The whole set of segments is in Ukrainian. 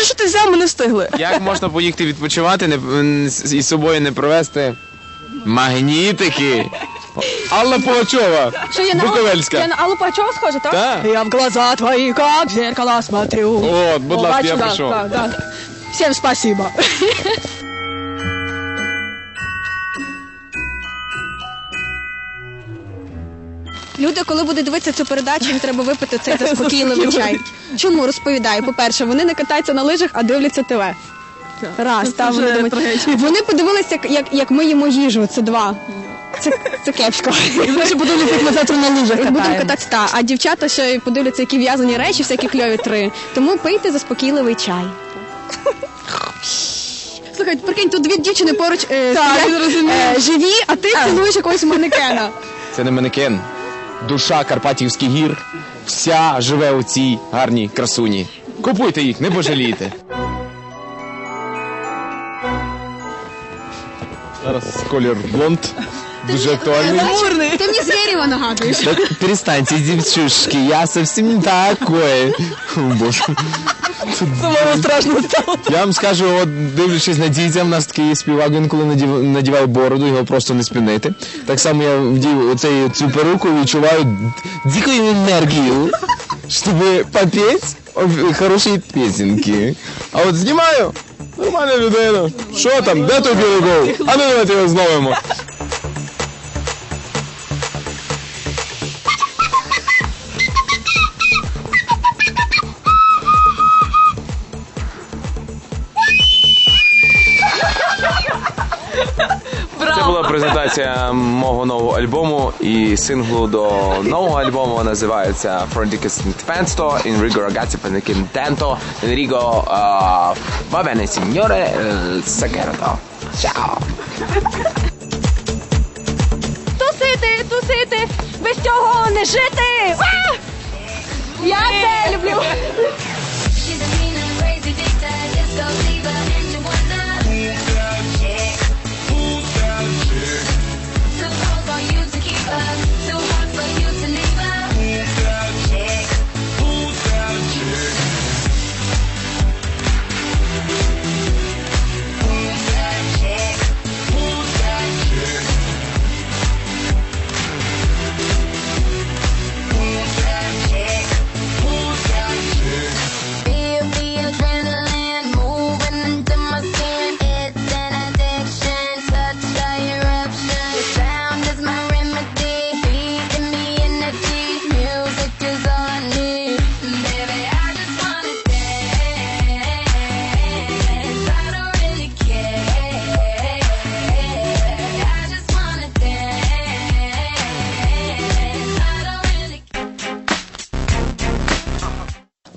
Скажи, що ти взяв, ми не встигли. Як можна поїхати відпочивати не, і з собою не провести магнітики? Алла Пугачова, Що я на Буковельська. Я на Аллу Пугачову схожа, так? Так. Я в глаза твої, как в зеркало смотрю. От, будь ласка, я да, пішов. да, да. Всім спасибо. Люди, коли будуть дивитися цю передачу, їм треба випити цей заспокійливий чай. Чому розповідаю? По-перше, вони не катаються на лижах, а дивляться ТВ. Раз, та вже вони думають. Вони подивилися, як, як, як ми їмо їжу. Це два. Це, це кепсько. І вони ще подивляться, як ми завтра на лижах І будемо катаємо. кататися, та. а дівчата ще й подивляться, які в'язані речі, всякі кльові три. Тому пийте заспокійливий чай. Слухай, прикинь, тут дві дівчини поруч е, Так, сидять, я розумію. е, живі, а ти цілуєш якогось манекена. Це не манекен. Душа Карпатівських гір. Вся живе у цій гарній красуні. Купуйте їх, не пожалієте. Зараз колір блонд. Дуже актуальний. Гламурний. Ти мені Зверєва нагадуєш. Перестаньте, дівчушки, я совсем не такой. О, Боже. Самому страшно стало. Я вам скажу, от дивлячись на дітям, у нас такий є співак, він коли надів, бороду, його просто не спинити. Так само я вдів оцей, цю перуку відчуваю дику енергію, щоб попеть об- хороші пісеньки. А от знімаю, нормальна людина. Що там, де той білий гол? А ну давайте його зловимо. Презентація мого нового альбому і синглу до нового альбому називається Fronticus Pensto in Rigo Ragazzi per Contento Enrico uh, va bene signore il segreto ciao Тусити, тусити, без цього не жити. А! Я це люблю.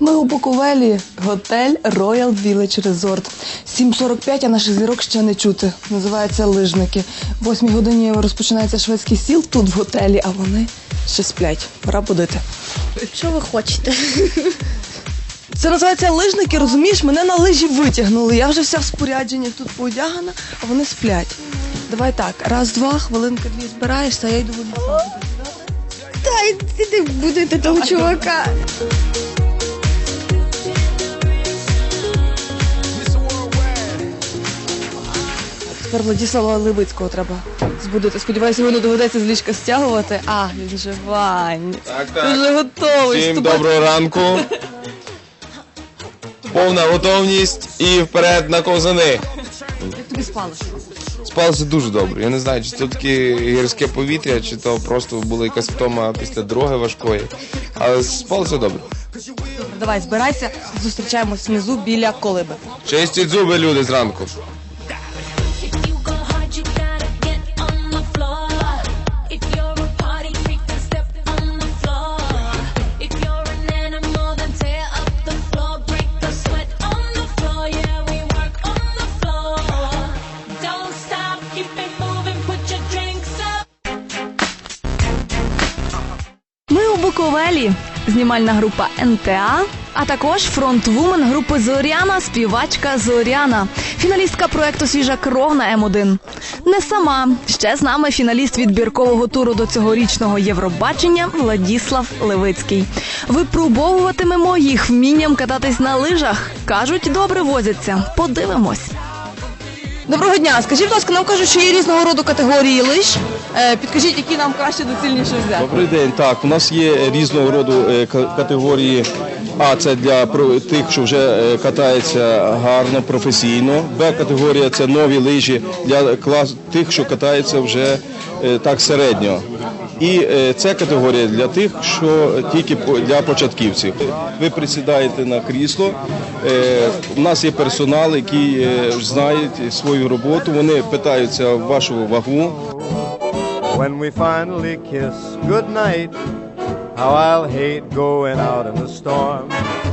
Ми у Буковелі, готель Royal Village Resort. 7.45, а наших зірок ще не чути. Називається лижники. В 8 годині розпочинається шведський стіл тут в готелі, а вони ще сплять. Пора будити. Що ви хочете? Це називається лижники, розумієш? Мене на лижі витягнули. Я вже вся в спорядженні тут поодягана, а вони сплять. Давай так, раз, два, хвилинка дві збираєшся, а я йду в лісу. Та іди будете того чувака. Тепер Владислава Левицького треба збудити. Сподіваюся, його не доведеться з ліжка стягувати. А, він же Вань. Так, Ти вже готовий. Всім вступати. доброго ранку. Повна готовність і вперед на ковзани. Як тобі спалося? Спалося дуже добре. Я не знаю, чи це таке гірське повітря, чи то просто була якась втома після дороги важкої. Але спалося добре. Давай, збирайся, зустрічаємось внизу біля колиби. Чистіть зуби, люди, зранку. Знімальна група НТА А також фронтвумен групи Зоряна, співачка Зоряна, фіналістка проекту Свіжа кров на М1. Не сама ще з нами фіналіст відбіркового туру до цьогорічного Євробачення Владіслав Левицький. Випробовуватимемо їх вмінням кататись на лижах. кажуть, добре возяться. Подивимось. Доброго дня. Скажіть, будь ласка, нам кажуть, що є різного роду категорії лиж. Е, Підкажіть, які нам краще доцільніше взяти. Добрий день. Так, у нас є різного роду е, категорії. А це для тих, що вже е, катається гарно, професійно. Б категорія це нові лижі для клас тих, що катаються вже так середньо. І е, це категорія для тих, що тільки для початківців. Ви присідаєте на крісло. е, У нас є персонал, який е, знають свою роботу. Вони питаються вашу вагу, When we finally kiss goodnight, how I'll hate going out in the storm.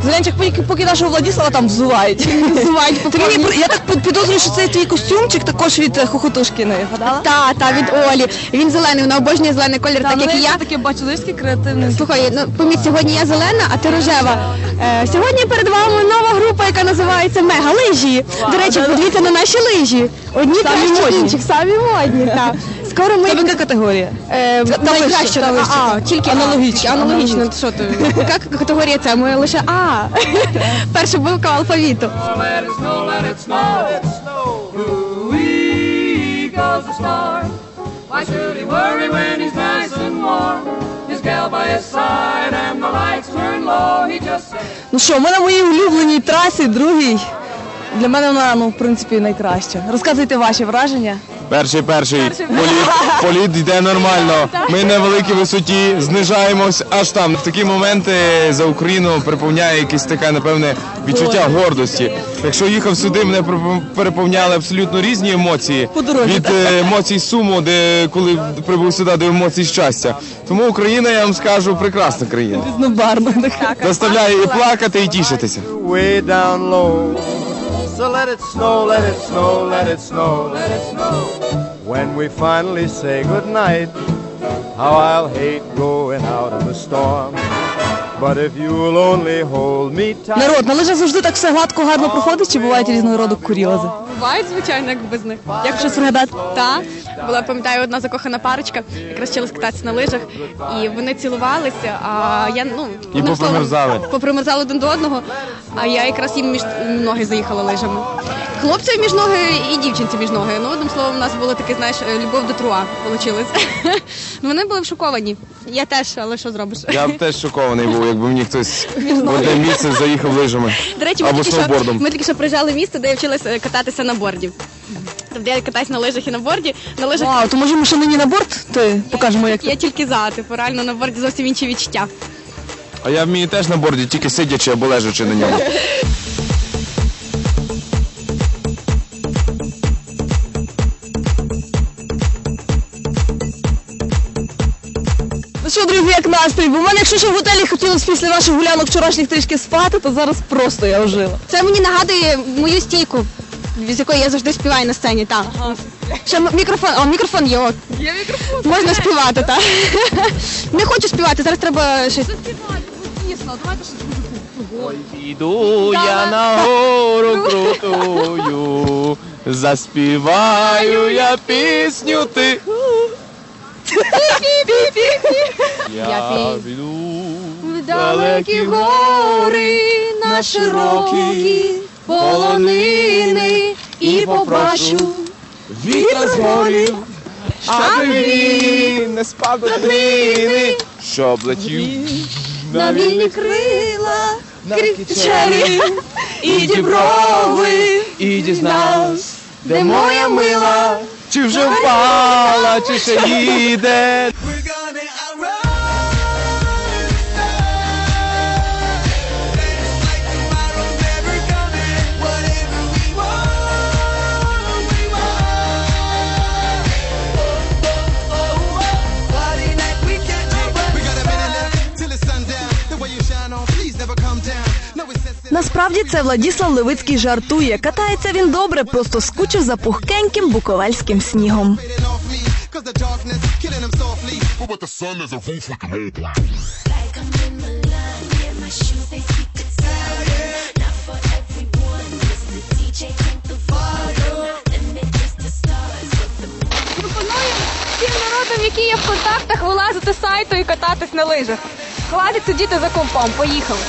Зеленчик, поки, поки нашого Владіслава там взувають. Взувають Я так під- підозрюю, що це твій костюмчик також від е, Хохотушкіної, гадала? Та, та, від Олі. Він зелений, вона обожнює зелений колір, так як і я. таке бачу, лишки креативний. Слухай, ну поміть, сьогодні я зелена, а ти рожева. Е, сьогодні перед вами нова група, яка називається Мега лижі. До речі, подивіться на наші лижі. Одні Самі краще модні. інших, самі модні. Так. Скоро ми Це яка категорія? Е, Та вище, найкраще, та вище. а, тільки Аналогічно. аналогічно. Що ти? Яка категорія це? Ми лише А. Перша буква алфавіту. Let it snow, let it snow. Let it snow. Ooh-wee goes the star. Why should he worry when he's nice and warm? His gal by his side and the lights turn low. He just says. Ну що, ми на моїй улюбленій трасі, другій. Для мене вона, ну, в принципі, найкраща. Розказуйте ваші враження. Перший, перший. Політ, політ йде нормально. Ми на великій висоті знижаємось аж там. В такі моменти за Україну переповняє якесь таке, напевне, відчуття гордості. Якщо їхав сюди, мене переповняли абсолютно різні емоції. Від е, емоцій суму, де коли прибув сюди, до емоцій щастя. Тому Україна, я вам скажу, прекрасна країна. Різнобарвна така. Заставляє і плакати, і тішитися. So let it snow, let it snow, let it snow, let it snow. When we finally say goodnight, how I'll hate going out in the storm. But if you'll only hold me tight. Народ, але ж завжди так все гладко, гарно проходить, чи бувають різного роду курйози? Бувають, звичайно, як без них. Як щось згадати? Та була, пам'ятаю, одна закохана парочка, якраз вчилась кататися на лижах, і вони цілувалися. А я ну І одним словом, попримерзали. попримерзали один до одного. А я якраз їм між ноги заїхала лижами. Хлопцеві між ноги і дівчинці між ноги. Ну одним словом, у нас було таке, знаєш, е, любов до труа вийшло. Вони були шоковані. Я теж, але що зробиш? Я б теж шокований був, якби мені хтось в одне місце заїхав лижами. До речі, ми Або тільки, що, ми тільки що приїжджали в місто, де я вчилася кататися на борді. Тобто я катаюсь на лижах і на борді. На лижах Вау, то може ми ще нині на борт? То покажемо, як я тільки за, типу, реально на борді зовсім інші відчуття. А я вмію теж на борді, тільки сидячи або лежачи на ньому. що, друзі, як настрій? Бо в мене, якщо ще в готелі хотілося після ваших гулянок вчорашніх трішки спати, то зараз просто я ожила. Це мені нагадує мою стійку, з якої я завжди співаю на сцені. Так. Ще м- мікрофон, о, мікрофон є. О. Є мікрофон. Можна співати, так. Не хочу співати, зараз треба щось. Іду я на гору крутую, заспіваю я пісню ти. Я піду в далекі гори, на широкі полонини і попрошу вітер з горів, щоб він не спав до днини, щоб летів на вільні крила, кричері і діброви, і дізнався, де моя мила, чи вже впала, чи ще їде. Насправді це Владіслав Левицький жартує. Катається він добре, просто скучив за пухкеньким буковальським снігом. Всім народам, які є в контактах, вилазити з сайту і кататись на лижах. Хватить сидіти за компом. Поїхали.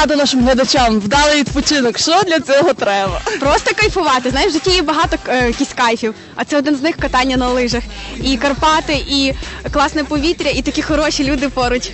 Давайте нашим глядачам. Вдалий відпочинок. Що для цього треба? Просто кайфувати. Знаєш, в житті є багато е, якісь кайфів, а це один з них катання на лижах. І Карпати, і класне повітря, і такі хороші люди поруч.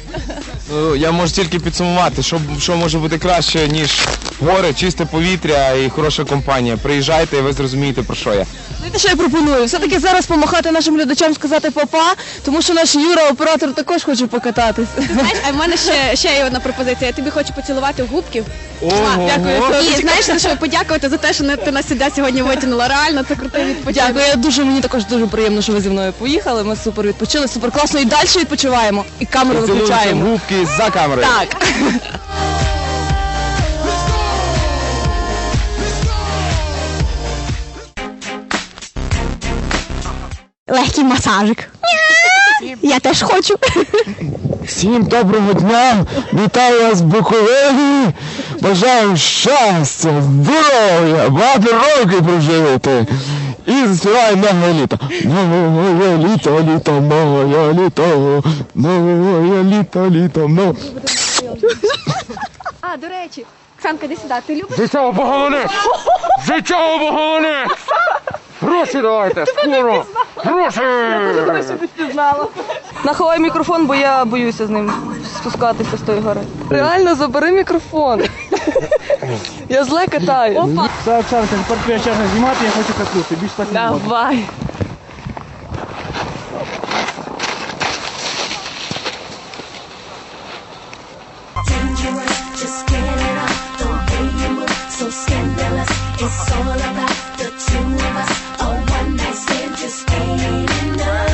Ну, я можу тільки підсумувати, що, що може бути краще, ніж гори, чисте повітря і хороша компанія. Приїжджайте і ви зрозумієте, про що я. Знаєте, що я пропоную? Все-таки зараз помахати нашим глядачам, сказати папа, тому що наш Юра, оператор, також хоче покататись. Знаєш, а в мене ще, ще є одна пропозиція. Я тобі хочу поцілувати в губки. Ого! Дякую. І знаєш, за що подякувати за те, що не- ти нас сюди сьогодні витягнула. Реально, це крутий відпочинок. Дякую, я дуже мені також дуже приємно, що ви зі мною поїхали. Ми супер відпочили, супер класно і далі відпочиваємо. І камеру виключаємо. губки за камерою. Так. Легкий масажик. Я теж хочу. Всім доброго дня! Вітаю вас в Буковелі! Бажаю щастя, здоров'я, багато років прожити! І заспіваю нове літо. Нове літо, літо, нове літо, нове літо, літо, нове. А, до речі, Оксанка, іди сюди. Ти любиш? Життя погане! Життя погане! Гроші давайте, скоро! Гроші! Наховай мікрофон, бо я боюся з ним спускатися з тої гори. Реально, забери мікрофон. Я зле катаю. Все, Оксанка, тепер твоя черга знімати, я хочу катнути. Більш так не. Давай. dangerous. Just get it up. The you move, so scandalous. It's all about just ain't enough.